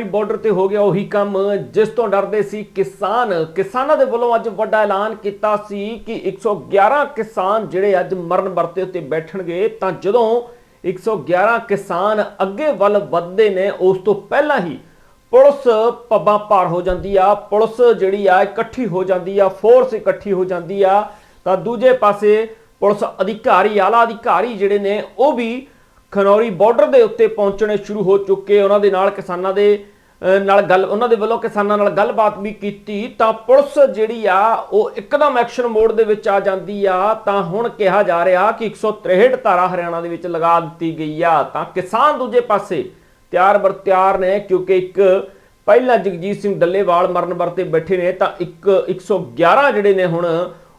Border ਤੇ ਹੋ ਗਿਆ ਉਹੀ ਕੰਮ, ਜਿਸ ਤੋਂ ਡਰਦੇ ਸੀ ਕਿਸਾਨ। ਕਿਸਾਨਾਂ ਦੇ ਵੱਲੋਂ ਅੱਜ ਵੱਡਾ ਐਲਾਨ ਕੀਤਾ ਸੀ ਕਿ 111 ਕਿਸਾਨ ਜਿਹੜੇ ਅੱਜ ਮਰਨ ਵਰਤੇ ਉੱਤੇ ਬੈਠਣਗੇ, ਤਾਂ ਜਦੋਂ 111 ਕਿਸਾਨ ਅੱਗੇ ਵੱਲ ਵੱਧਦੇ ਨੇ, ਉਸ ਤੋਂ ਪਹਿਲਾਂ ਹੀ ਪੁਲਿਸ ਪੱਬਾਂ ਪਾਰ ਹੋ ਜਾਂਦੀ ਆ। ਪੁਲਿਸ ਜਿਹੜੀ ਆ, ਇਕੱਠੀ ਹੋ ਜਾਂਦੀ ਆ ਫੋਰਸ ਇਕੱਠੀ ਹੋ ਜਾਂਦੀ ਆ। ਤਾਂ ਦੂਜੇ ਪਾਸੇ ਪੁਲਿਸ ਅਧਿਕਾਰੀ, ਆਲਾ ਅਧਿਕਾਰੀ ਜਿਹੜੇ ਨੇ, ਉਹ ਵੀ ਖਨੌਰੀ ਬਾਰਡਰ ਦੇ ਉੱਤੇ ਪਹੁੰਚਣੇ ਸ਼ੁਰੂ ਹੋ ਚੁੱਕੇ। ਉਹਨਾਂ ਦੇ ਨਾਲ ਕਿਸਾਨਾਂ ਦੇ ਨਾਲ ਗੱਲ, ਉਹਨਾਂ ਦੇ ਵੱਲੋਂ ਕਿਸਾਨਾਂ ਨਾਲ ਗੱਲਬਾਤ ਵੀ ਕੀਤੀ। ਤਾਂ ਪੁਲਿਸ ਜਿਹੜੀ ਆ, ਉਹ ਇੱਕਦਮ ਐਕਸ਼ਨ ਮੋਡ ਦੇ ਵਿੱਚ ਆ ਜਾਂਦੀ ਆ। ਤਾਂ ਹੁਣ ਕਿਹਾ ਜਾ ਰਿਹਾ ਕਿ 163 ਧਾਰਾ ਹਰਿਆਣਾ ਦੇ ਵਿੱਚ ਲਗਾ ਦਿੱਤੀ ਗਈ ਆ। ਤਾਂ ਕਿਸਾਨ ਦੂਜੇ ਪਾਸੇ ਤਿਆਰ ਬਰ, ਤਿਆਰ ਨੇ, ਕਿਉਂਕਿ ਇੱਕ ਪਹਿਲਾਂ ਜਗਜੀਤ ਸਿੰਘ ਡੱਲੇਵਾਲ ਮਰਨ ਵਰਤੇ ਬੈਠੇ ਨੇ। ਤਾਂ ਇੱਕ 111 ਜਿਹੜੇ ਨੇ ਹੁਣ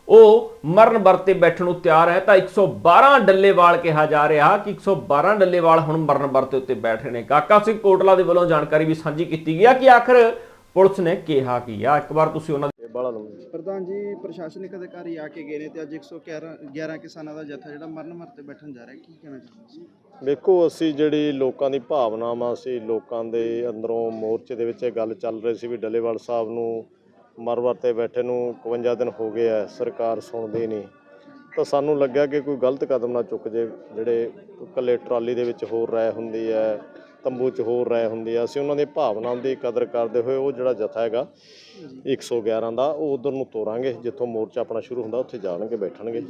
ਉਹ ਮਰਨ ਵਰਤੇ ਬੈਠਣ ਨੂੰ ਤਿਆਰ ਹੈ ਤਾਂ 112 ਡੱਲੇਵਾਲ ਕਿਹਾ ਜਾ ਰਿਹਾ ਕਿ 112 ਡੱਲੇਵਾਲ ਹੁਣ ਮਰਨ ਵਰਤੇ ਉੱਤੇ ਬੈਠੇ ਨੇ। ਕਾਕਾ ਸਿੰਘ ਕੋਟਲਾ ਦੇ ਵੱਲੋਂ ਜਾਣਕਾਰੀ ਵੀ ਸਾਂਝੀ ਕੀਤੀ ਗਈ ਆ ਕਿ ਆਖਰ ਪੁਲਿਸ ਨੇ ਕਿਹਾ ਕੀ ਆ? ਇੱਕ ਵਾਰ ਤੁਸੀਂ ਉਹਨਾਂ ਦੇ ਬਾਲਾ ਨੂੰ ਪ੍ਰਧਾਨ ਜੀ ਪ੍ਰਸ਼ਾਸਨਿਕ ਅਧਿਕਾਰੀ ਆ ਕੇ ਗਏ ਨੇ ਤੇ ਅੱਜ 111 11 ਕਿਸਾਨਾਂ ਦਾ ਜਥਾ ਜਿਹੜਾ ਮਰਨ ਮਰਤੇ ਬੈਠਣ ਜਾ ਰਿਹਾ ਕੀ ਕਹਿਣਾ ਚਾਹੁੰਦੇ ਸੀ ਵੇਖੋ ਅਸੀਂ ਜਿਹੜੀ ਲੋਕਾਂ ਦੀ ਭਾਵਨਾਵਾਂ ਸੀ ਲੋਕਾਂ ਦੇ ਅੰਦਰੋਂ ਮੋਰਚੇ ਦੇ ਵਿੱਚ ਇਹ ਗੱਲ ਚੱਲ ਰਹੀ ਸੀ ਵੀ ਡੱਲੇਵਾਲ ਸਾਹਿਬ ਨੂੰ ਮਰਵਰ ਤੇ ਬੈਠੇ ਨੂੰ 51 ਦਿਨ ਹੋ ਗਏ ਆ, ਸਰਕਾਰ ਸੁਣਦੀ ਨਹੀਂ। ਤਾਂ ਸਾਨੂੰ ਲੱਗਿਆ ਕਿ ਕੋਈ ਗਲਤ ਕਦਮ ਨਾ ਚੁੱਕ ਜੇ, ਜਿਹੜੇ ਇਕੱਲੇ ਟਰਾਲੀ ਦੇ ਵਿੱਚ ਹੋਰ ਰਾਇ ਹੁੰਦੀ ਹੈ, ਤੰਬੂ 'ਚ ਹੋਰ ਰਾਇ ਹੁੰਦੀ ਹੈ। ਅਸੀਂ ਉਹਨਾਂ ਦੀ ਭਾਵਨਾਵਾਂ ਦੀ ਕਦਰ ਕਰਦੇ ਹੋਏ ਉਹ ਜਿਹੜਾ ਜਥਾ ਹੈਗਾ 111 ਦਾ, ਉਹ ਉਧਰ ਨੂੰ ਤੋਰਾਂਗੇ, ਜਿੱਥੋਂ ਮੋਰਚਾ ਆਪਣਾ ਸ਼ੁਰੂ ਹੁੰਦਾ, ਉੱਥੇ ਜਾਣਗੇ, ਬੈਠਣਗੇ।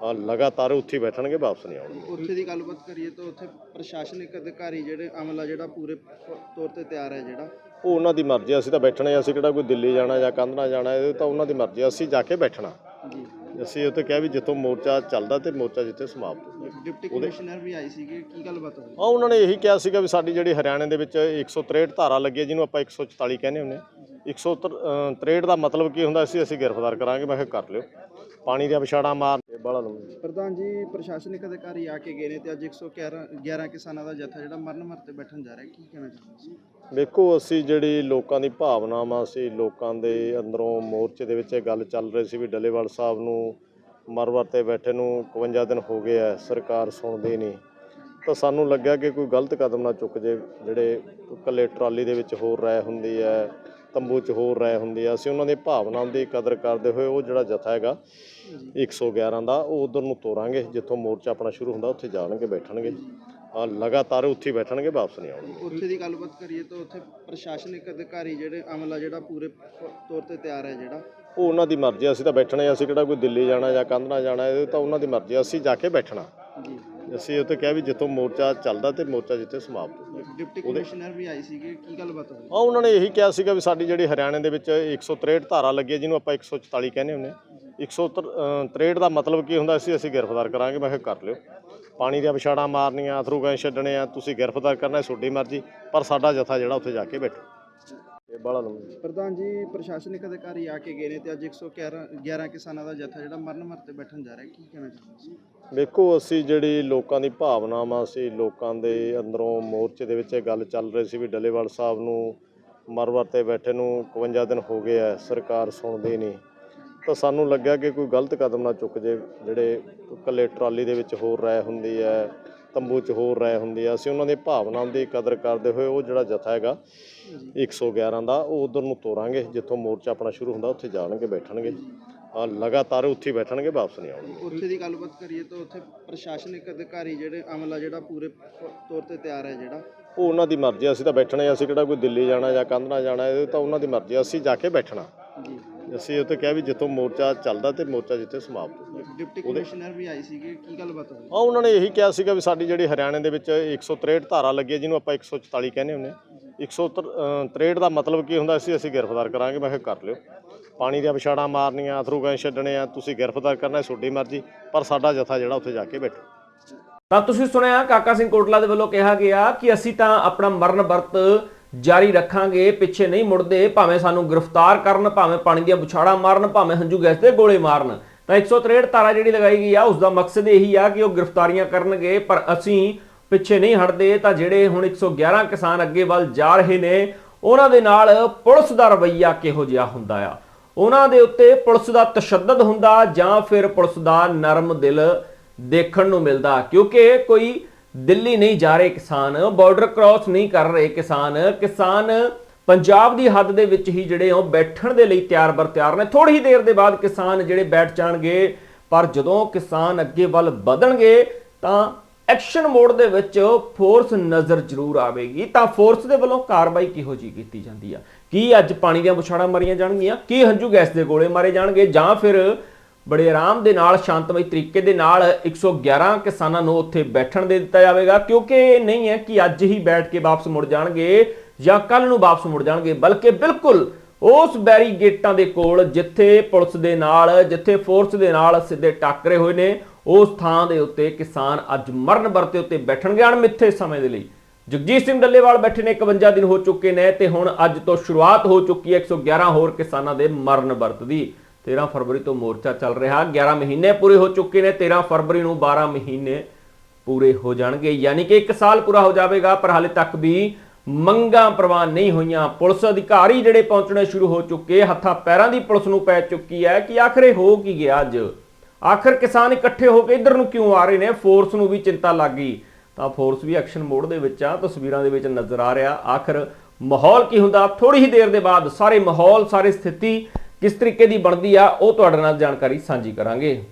ਆ ਲਗਾਤਾਰ ਉੱਥੇ ਬੈਠਣਗੇ, ਵਾਪਸ ਨਹੀਂ ਆਉਣਗੇ। ਉੱਥੇ ਦੀ ਗੱਲਬਾਤ ਕਰੀਏ ਤਾਂ ਉੱਥੇ ਪ੍ਰਸ਼ਾਸਨਿਕ ਅਧਿਕਾਰੀ ਜਿਹੜੇ, ਅਮਲਾ ਜਿਹੜਾ ਪੂਰੇ ਤੌਰ ਤੇ ਤਿਆਰ ਹੈ ਜਿਹੜਾ ਉਹ ਉਹਨਾਂ ਦੀ ਮਰਜ਼ੀ ਅਸੀਂ ਤਾਂ ਬੈਠਣਾ ਅਸੀਂ ਕਿਹੜਾ ਕੋਈ ਦਿੱਲੀ ਜਾਣਾ ਜਾਂ ਕੰਧਣਾ ਜਾਣਾ ਇਹ ਤਾਂ ਉਹਨਾਂ ਦੀ ਮਰਜ਼ੀ ਅਸੀਂ ਜਾ ਕੇ ਬੈਠਣਾ। ਅਸੀਂ ਉੱਥੇ ਕਿਹਾ ਵੀ ਜਿੱਥੋਂ ਮੋਰਚਾ ਚੱਲਦਾ ਤੇ ਮੋਰਚਾ ਜਿੱਥੇ ਸਮਾਪਤ ਡਿਪਟੀ ਕਮਿਸ਼ਨਰ ਵੀ ਆਈ ਸੀਗੇ ਕੀ ਗੱਲਬਾਤ ਹੋਈ? ਆ ਉਹਨਾਂ ਨੇ ਇਹੀ ਕਿਹਾ ਸੀਗਾ ਵੀ ਸਾਡੀ ਜਿਹੜੀ ਹਰਿਆਣੇ ਦੇ ਵਿੱਚ 163 ਧਾਰਾ ਲੱਗੀ ਹੈ ਜਿਹਨੂੰ ਆਪਾਂ 144 ਕਹਿੰਦੇ ਹੁੰਦੇ 163 ਦਾ ਮਤਲਬ ਕੀ ਹੁੰਦਾ ਸੀ ਅਸੀਂ ਗ੍ਰਿਫਤਾਰ ਕਰਾਂਗੇ ਮੈਂ ਕਿਹਾ ਕਰ ਲਿਓ। ਪਾਣੀ ਦੀਆਂ ਵਿਛਾੜਾਂ ਮਾਰ ਬਾਲਾ ਨੂੰ। ਪ੍ਰਧਾਨ ਜੀ ਪ੍ਰਸ਼ਾਸਨਿਕ ਅਧਿਕਾਰੀ ਆ ਕੇ ਗਏ ਨੇ ਤੇ ਅੱਜ 111 11 ਕਿਸਾਨਾਂ ਦਾ ਜਥਾ ਜਿਹੜਾ ਮਰਨ ਮਰਤੇ ਬੈਠਣ ਜਾ ਰਿਹਾ ਕੀ ਕਹਿਣਾ ਚਾਹੁੰਦੇ ਸੀ ਵੇਖੋ ਅਸੀਂ ਜਿਹੜੀ ਲੋਕਾਂ ਦੀ ਭਾਵਨਾਵਾਂ ਸੀ ਲੋਕਾਂ ਦੇ ਅੰਦਰੋਂ ਮੋਰਚੇ ਦੇ ਵਿੱਚ ਇਹ ਗੱਲ ਚੱਲ ਰਹੀ ਸੀ ਵੀ ਡੱਲੇਵਾਲ ਸਾਹਿਬ ਨੂੰ ਮਰਵਰ ਤੇ ਬੈਠੇ ਨੂੰ 51 ਦਿਨ ਹੋ ਗਏ ਆ ਸਰਕਾਰ ਸੁਣਦੀ ਨਹੀਂ। ਤਾਂ ਸਾਨੂੰ ਲੱਗਿਆ ਕਿ ਕੋਈ ਗਲਤ ਕਦਮ ਨਾ ਚੁੱਕ ਜੇ ਜਿਹੜੇ ਇਕੱਲੇ ਟਰਾਲੀ ਦੇ ਵਿੱਚ ਹੋਰ ਰਾਇ ਹੁੰਦੀ ਹੈ ਤੰਬੂ 'ਚ ਹੋਰ ਰਾਇ ਹੁੰਦੀ ਹੈ ਅਸੀਂ ਉਹਨਾਂ ਦੀ ਭਾਵਨਾਵਾਂ ਦੀ ਕਦਰ ਕਰਦੇ ਹੋਏ ਉਹ ਜਿਹੜਾ ਜਥਾ ਹੈਗਾ 111 ਦਾ ਉਹ ਉਧਰ ਨੂੰ ਤੋਰਾਂਗੇ ਜਿੱਥੋਂ ਮੋਰਚਾ ਆਪਣਾ ਸ਼ੁਰੂ ਹੁੰਦਾ ਉੱਥੇ ਜਾਣਗੇ ਬੈਠਣਗੇ। ਆ ਲਗਾਤਾਰ ਉੱਥੇ ਹੀ ਬੈਠਣਗੇ ਵਾਪਸ ਨਹੀਂ ਆਉਣਗੇ। ਉੱਥੇ ਦੀ ਗੱਲਬਾਤ ਕਰੀਏ ਤਾਂ ਉੱਥੇ ਪ੍ਰਸ਼ਾਸਨਿਕ ਅਧਿਕਾਰੀ ਜਿਹੜੇ ਅਮਲਾ ਜਿਹੜਾ ਪੂਰੇ ਤੌਰ ਤੇ ਤਿਆਰ ਹੈ ਜਿਹੜਾ। ਉਹ ਉਹਨਾਂ ਦੀ ਮਰਜ਼ੀ ਆ, ਅਸੀਂ ਤਾਂ ਬੈਠਣਾ ਹੀ ਆ, ਅਸੀਂ ਕਿਹੜਾ ਕੋਈ ਦਿੱਲੀ ਜਾਣਾ ਜਾਂ ਕੰਧਣਾ ਜਾਣਾ ਇਹ ਤਾਂ ਉਹਨਾਂ ਦੀ ਮਰਜ਼ੀ ਆ, ਅਸੀਂ ਜਾ ਕੇ ਬੈਠਣਾ। ਜੀ। ਅਸੀਂ ਉੱਥੇ ਕਿਹਾ ਵੀ ਜਿੱਥੋਂ ਮੋਰਚਾ ਚੱਲਦਾ ਤੇ ਮੋਰਚਾ ਜਿੱਥੇ ਸਮਾਪਤ ਹੁੰਦਾ। ਡਿਪਟੀ ਕਮਿਸ਼ਨਰ ਵੀ ਆਈ ਸੀਗੇ ਕੀ ਗੱਲਬਾਤ ਹੋਈ? ਆ ਉਹਨਾਂ ਨੇ ਇਹੀ ਕਿਹਾ ਸੀਗਾ ਵੀ ਸਾਡੀ ਜਿਹੜੀ ਹਰਿਆਣੇ ਦੇ ਵਿੱਚ 163 ਧਾਰਾ ਲੱਗੀ ਹੈ ਜਿਹਨੂੰ ਆਪਾਂ 144 ਕਹਿੰਦੇ ਹੁੰਦੇ 163 ਦਾ ਮਤਲਬ ਕੀ ਹੁੰਦਾ ਸੀ ਅਸੀਂ ਗ੍ਰਿਫਤਾਰ ਕਰਾਂਗੇ। ਮੈਂ ਕਿਹਾ ਕਰ ਲਿਓ। ਪਾਣੀ ਦੀਆਂ ਵਿਛਾੜਾਂ ਮਾਰਨੀਆਂ ਅਥਰੂ ਗੈਸ ਛੱਡਣੇ ਆ ਤੁਸੀਂ ਗ੍ਰਿਫਤਾਰ ਕਰਨਾ ਤੁਹਾਡੀ ਮਰਜ਼ੀ ਪਰ ਸਾਡਾ ਜਥਾ ਜਿਹੜਾ ਉੱਥੇ ਜਾ ਕੇ ਬੈਠੋ। ਬਾਲਾ ਨੂੰ। ਪ੍ਰਧਾਨ ਜੀ ਪ੍ਰਸ਼ਾਸਨਿਕ ਅਧਿਕਾਰੀ ਆ ਕੇ ਗਏ ਨੇ ਤੇ ਅੱਜ 111 11 ਕਿਸਾਨਾਂ ਦਾ ਜਥਾ ਜਿਹੜਾ ਮਰਨ ਮਰਤੇ ਬੈਠਣ ਜਾ ਰਿਹਾ ਕੀ ਕਹਿਣਾ ਚਾਹੁੰਦੇ ਸੀ ਵੇਖੋ ਅਸੀਂ ਜਿਹੜੀ ਲੋਕਾਂ ਦੀ ਭਾਵਨਾਵਾਂ ਸੀ ਲੋਕਾਂ ਦੇ ਅੰਦਰੋਂ ਮੋਰਚੇ ਦੇ ਵਿੱਚ ਇਹ ਗੱਲ ਚੱਲ ਰਹੀ ਸੀ ਵੀ ਡੱਲੇਵਾਲ ਸਾਹਿਬ ਨੂੰ ਮਰਵਰ ਤੇ ਬੈਠੇ ਨੂੰ 51 ਦਿਨ ਹੋ ਗਏ ਆ ਸਰਕਾਰ ਸੁਣਦੀ ਨਹੀਂ। ਤਾਂ ਸਾਨੂੰ ਲੱਗਿਆ ਕਿ ਕੋਈ ਗਲਤ ਕਦਮ ਨਾ ਚੁੱਕ ਜੇ ਜਿਹੜੇ ਇਕੱਲੇ ਟਰਾਲੀ ਦੇ ਵਿੱਚ ਹੋਰ ਰਾਇ ਹੁੰਦੀ ਹੈ ਤੰਬੂ 'ਚ ਹੋਰ ਰਾਇ ਹੁੰਦੀ ਹੈ ਅਸੀਂ ਉਹਨਾਂ ਦੀ ਭਾਵਨਾਵਾਂ ਦੀ ਕਦਰ ਕਰਦੇ ਹੋਏ ਉਹ ਜਿਹੜਾ ਜਥਾ ਹੈਗਾ 111 ਦਾ ਉਹ ਉਧਰ ਨੂੰ ਤੋਰਾਂਗੇ ਜਿੱਥੋਂ ਮੋਰਚਾ ਆਪਣਾ ਸ਼ੁਰੂ ਹੁੰਦਾ ਉੱਥੇ ਜਾਣਗੇ ਬੈਠਣਗੇ। ਆ ਲਗਾਤਾਰ ਉੱਥੇ ਬੈਠਣਗੇ ਵਾਪਸ ਨਹੀਂ ਆਉਣਗੇ। ਉੱਥੇ ਦੀ ਗੱਲਬਾਤ ਕਰੀਏ ਤਾਂ ਉੱਥੇ ਪ੍ਰਸ਼ਾਸਨਿਕ ਅਧਿਕਾਰੀ ਜਿਹੜੇ ਅਮਲਾ ਜਿਹੜਾ ਪੂਰੇ ਤੌਰ ਤੇ ਤਿਆਰ ਹੈ ਜਿਹੜਾ। ਉਹ ਉਹਨਾਂ ਦੀ ਮਰਜ਼ੀ ਆ, ਅਸੀਂ ਤਾਂ ਬੈਠਣਾ ਹੀ ਆ, ਅਸੀਂ ਕਿਹੜਾ ਕੋਈ ਦਿੱਲੀ ਜਾਣਾ ਜਾਂ ਕੰਧਣਾ ਜਾਣਾ ਇਹ ਤਾਂ ਉਹਨਾਂ ਦੀ ਮਰਜ਼ੀ ਆ, ਅਸੀਂ ਜਾ ਕੇ ਬੈਠਣਾ। ਜੀ। ਅਸੀਂ ਉੱਥੇ ਕਿਹਾ ਵੀ ਜਿੱਥੋਂ ਮੋਰਚਾ ਚੱਲਦਾ ਤੇ ਮੋਰਚਾ ਜਿੱਥੇ ਸਮਾਪਤ ਹੁੰਦਾ। ਡਿਪਟੀ ਕਮਿਸ਼ਨਰ ਵੀ ਆਈ ਸੀਗੇ ਕੀ ਗੱਲਬਾਤ ਹੋਈ? ਆ ਉਹਨਾਂ ਨੇ ਇਹੀ ਕਿਹਾ ਸੀਗਾ ਵੀ ਸਾਡੀ ਜਿਹੜੀ ਹਰਿਆਣੇ ਦੇ ਵਿੱਚ 163 ਧਾਰਾ ਲੱਗੀ ਹੈ ਜਿਹਨੂੰ ਆਪਾਂ 144 ਕਹਿੰਦੇ ਹੁੰਦੇ 163 ਦਾ ਮਤਲਬ ਕੀ ਹੁੰਦਾ ਸੀ ਅਸੀਂ ਗ੍ਰਿਫਤਾਰ ਕਰਾਂਗੇ। ਮੈਂ ਕਿਹਾ ਕਰ ਲਿਓ। ਪਾਣੀ ਦੀਆਂ ਵਿਛਾੜਾਂ ਮਾਰਨੀਆਂ ਅਥਰੂ ਗੈਸ ਛੱਡਣੇ ਆ ਤੁਸੀਂ ਗ੍ਰਿਫਤਾਰ ਕਰਨਾ ਤੁਹਾਡੀ ਮਰਜ਼ੀ ਪਰ ਸਾਡਾ ਜਥਾ ਜਿਹੜਾ ਉੱਥੇ ਜਾ ਕੇ ਬੈਠੋ। ਤਾਂ ਤੁਸੀਂ ਸੁਣਿਆ ਕਾਕਾ ਸਿੰਘ ਕੋਟਲਾ ਦੇ ਵੱਲੋਂ ਕਿਹਾ ਗਿਆ ਕਿ ਅਸੀਂ ਤਾਂ ਆਪਣਾ ਮਰਨ ਵਰਤ ਜਾਰੀ ਰੱਖਾਂਗੇ, ਪਿੱਛੇ ਨਹੀਂ ਮੁੜਦੇ, ਭਾਵੇਂ ਸਾਨੂੰ ਗ੍ਰਿਫਤਾਰ ਕਰਨ, ਭਾਵੇਂ ਪਾਣੀ ਦੀਆਂ ਬੁਛਾੜਾਂ ਮਾਰਨ, ਭਾਵੇਂ ਹੰਝੂ ਗੈਸ ਦੇ ਗੋਲੇ ਮਾਰਨ। ਤਾਂ 163 ਧਾਰਾ ਜਿਹੜੀ ਲਗਾਈ ਗਈ ਆ, ਉਸ ਦਾ ਮਕਸਦ ਇਹੀ ਆ ਕਿ ਉਹ ਗ੍ਰਿਫਤਾਰੀਆਂ ਕਰਨਗੇ, ਪਰ ਅਸੀਂ ਪਿੱਛੇ ਨਹੀਂ ਹਟਦੇ, ਤਾਂ ਜਿਹੜੇ ਹੁਣ 111 ਕਿਸਾਨ ਅੱਗੇ ਵੱਲ ਜਾ ਰਹੇ ਨੇ, ਉਹਨਾਂ ਦੇ ਨਾਲ ਪੁਲਿਸ ਦਾ ਰਵੱਈਆ ਕਿਹੋ ਜਿਹਾ ਹੁੰਦਾ ਆ? ਉਹਨਾਂ ਦੇ ਉੱਤੇ ਪੁਲਿਸ ਦਾ ਤਸ਼ੱਦਦ ਹੁੰਦਾ ਜਾਂ ਫਿਰ ਪੁਲਿਸ ਦਾ ਨਰਮ ਦਿਲ ਦੇਖਣ ਨੂੰ ਮਿਲਦਾ? ਕਿਉਂਕਿ ਕੋਈ ਦਿੱਲੀ ਨਹੀਂ ਜਾ ਰਹੇ ਕਿਸਾਨ ਬਾਰਡਰ ਕ੍ਰਾਸ ਨਹੀਂ ਕਰ ਰਹੇ ਕਿਸਾਨ ਕਿਸਾਨ ਪੰਜਾਬ ਦੀ ਹੱਦ ਦੇ ਵਿੱਚ ਹੀ ਜਿਹੜੇ ਉਹ ਬੈਠਣ ਦੇ ਲਈ ਤਿਆਰ ਬਰ ਤਿਆਰ ਨੇ। ਥੋੜੀ ਹੀ ਦੇਰ ਦੇ ਬਾਅਦ ਕਿਸਾਨ ਜਿਹੜੇ ਬੈਠ ਜਾਣਗੇ, ਪਰ ਜਦੋਂ ਕਿਸਾਨ ਅੱਗੇ ਵੱਲ ਵਧਣਗੇ, ਤਾਂ ਐਕਸ਼ਨ ਮੋਡ ਦੇ ਵਿੱਚ ਫੋਰਸ ਨਜ਼ਰ ਜ਼ਰੂਰ ਆਵੇਗੀ। ਤਾਂ ਫੋਰਸ ਦੇ ਵੱਲੋਂ ਕਾਰਵਾਈ ਕਿਹੋ ਜੀ ਕੀਤੀ ਜਾਂਦੀ ਆ? ਕੀ ਅੱਜ ਪਾਣੀ ਦੀਆਂ ਬੁਛਾੜਾਂ ਮਾਰੀਆਂ ਜਾਣਗੀਆਂ? ਕੀ ਹੰਝੂ ਗੈਸ ਦੇ ਗੋਲੇ ਮਾਰੇ ਜਾਣਗੇ? ਜਾਂ ਫਿਰ ਬੜੇ ਆਰਾਮ ਦੇ ਨਾਲ, ਸ਼ਾਂਤਮਈ ਤਰੀਕੇ ਦੇ ਨਾਲ 111 ਕਿਸਾਨਾਂ ਨੂੰ ਉੱਥੇ ਬੈਠਣ ਦੇ ਦਿੱਤਾ ਜਾਵੇਗਾ। ਕਿਉਂਕਿ ਇਹ ਨਹੀਂ ਹੈ ਕਿ ਅੱਜ ਹੀ ਬੈਠ ਕੇ ਵਾਪਸ ਮੁੜ ਜਾਣਗੇ ਜਾਂ ਕੱਲ ਨੂੰ ਵਾਪਸ ਮੁੜ ਜਾਣਗੇ, ਬਲਕਿ ਬਿਲਕੁਲ ਉਸ ਬੈਰੀਗੇਟਾਂ ਦੇ ਕੋਲ ਜਿੱਥੇ ਪੁਲਿਸ ਦੇ ਨਾਲ, ਜਿੱਥੇ ਫੋਰਸ ਦੇ ਨਾਲ ਸਿੱਧੇ ਟੱਕਰੇ ਹੋਏ ਨੇ, ਉਸ ਥਾਂ ਦੇ ਉੱਤੇ ਕਿਸਾਨ ਅੱਜ ਮਰਨ ਵਰਤੇ ਉੱਤੇ ਬੈਠਣਗੇ ਅਣਮਿੱਥੇ ਸਮੇਂ ਦੇ ਲਈ। ਜਗਜੀਤ ਸਿੰਘ ਡੱਲੇਵਾਲ ਬੈਠੇ ਨੇ 51 ਦਿਨ ਹੋ ਚੁੱਕੇ ਨੇ ਤੇ ਹੁਣ ਅੱਜ ਤੋਂ ਸ਼ੁਰੂਆਤ ਹੋ ਚੁੱਕੀ ਹੈ 111 ਹੋਰ ਕਿਸਾਨਾਂ ਦੇ ਮਰਨ ਵਰਤ ਦੀ। 13 ਫਰਵਰੀ ਤੋਂ ਮੋਰਚਾ ਚੱਲ ਰਿਹਾ। 11 ਮਹੀਨੇ ਪੂਰੇ ਹੋ ਚੁੱਕੇ ਨੇ। 13 ਫਰਵਰੀ ਨੂੰ 12 ਮਹੀਨੇ ਪੂਰੇ ਹੋ ਜਾਣਗੇ। ਯਾਨੀ ਕਿ 1 ਸਾਲ ਪੂਰਾ ਹੋ ਜਾਵੇਗਾ, ਪਰ ਹਾਲੇ ਤੱਕ ਵੀ ਮੰਗਾਂ ਪ੍ਰਵਾਨ ਨਹੀਂ ਹੋਈਆਂ। ਪੁਲਿਸ ਅਧਿਕਾਰੀ ਜਿਹੜੇ ਪਹੁੰਚਣੇ ਸ਼ੁਰੂ ਹੋ ਚੁੱਕੇ, ਹੱਥਾਂ ਪੈਰਾਂ ਦੀ ਪੁਲਿਸ ਨੂੰ ਪੈ ਚੁੱਕੀ ਹੈ ਕਿ ਆਖਰ ਹੋ ਕੀ ਗਿਆ ਅੱਜ? ਆਖਰ ਕਿਸਾਨ ਇਕੱਠੇ ਹੋ ਕੇ ਇੱਧਰ ਨੂੰ ਕਿਉਂ ਆ ਰਹੇ ਨੇ? ਫੋਰਸ ਨੂੰ ਵੀ ਚਿੰਤਾ ਲੱਗ ਗਈ। ਤਾਂ ਫੋਰਸ ਵੀ ਐਕਸ਼ਨ ਮੋਡ ਦੇ ਵਿੱਚ ਆ। ਤਸਵੀਰਾਂ ਦੇ ਵਿੱਚ ਨਜ਼ਰ ਆ ਰਿਹਾ। ਆਖਰ ਮਾਹੌਲ ਕੀ ਹੁੰਦਾ? ਥੋੜੀ ਹੀ ਦੇਰ ਦੇ ਬਾਅਦ ਸਾਰੇ ਮਾਹੌਲ, ਸਾਰੇ ਸਥਿਤੀ ਕਿਸ ਤਰੀਕੇ ਦੀ ਬਣਦੀ ਆ ਉਹ ਤੁਹਾਡੇ ਨਾਲ ਜਾਣਕਾਰੀ ਸਾਂਝੀ ਕਰਾਂਗੇ।